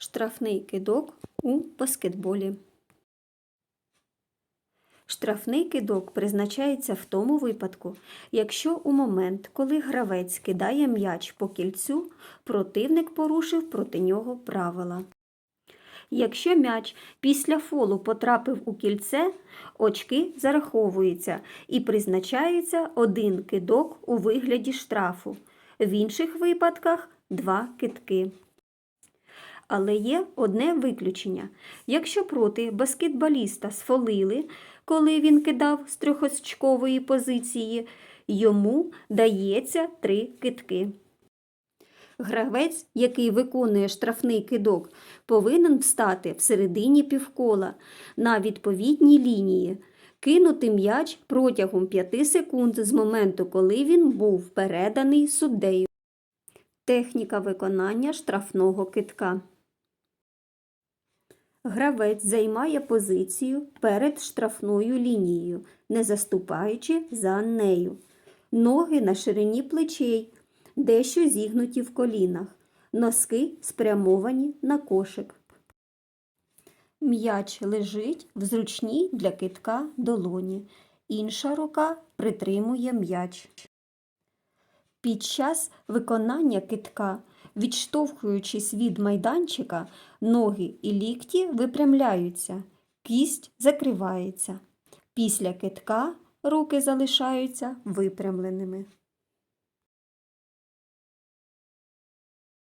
Штрафний кидок у баскетболі. Штрафний кидок призначається в тому випадку, якщо у момент, коли гравець кидає м'яч по кільцю, противник порушив проти нього правила. Якщо м'яч після фолу потрапив у кільце, очки зараховуються і призначається один кидок у вигляді штрафу. В інших випадках два кидки. Але є одне виключення. Якщо проти баскетболіста сфолили, коли він кидав з трьохочкової позиції, йому дається три китки. Гравець, який виконує штрафний кидок, повинен встати в середині півкола на відповідній лінії, кинути м'яч протягом 5 секунд з моменту, коли він був переданий суддею. Техніка виконання штрафного китка. Гравець займає позицію перед штрафною лінією, не заступаючи за нею. Ноги на ширині плечей, дещо зігнуті в колінах, носки спрямовані на кошик. М'яч лежить в зручній для китка долоні. Інша рука притримує м'яч. Під час виконання китка, відштовхуючись від майданчика, ноги і лікті випрямляються, кість закривається. Після китка руки залишаються випрямленими.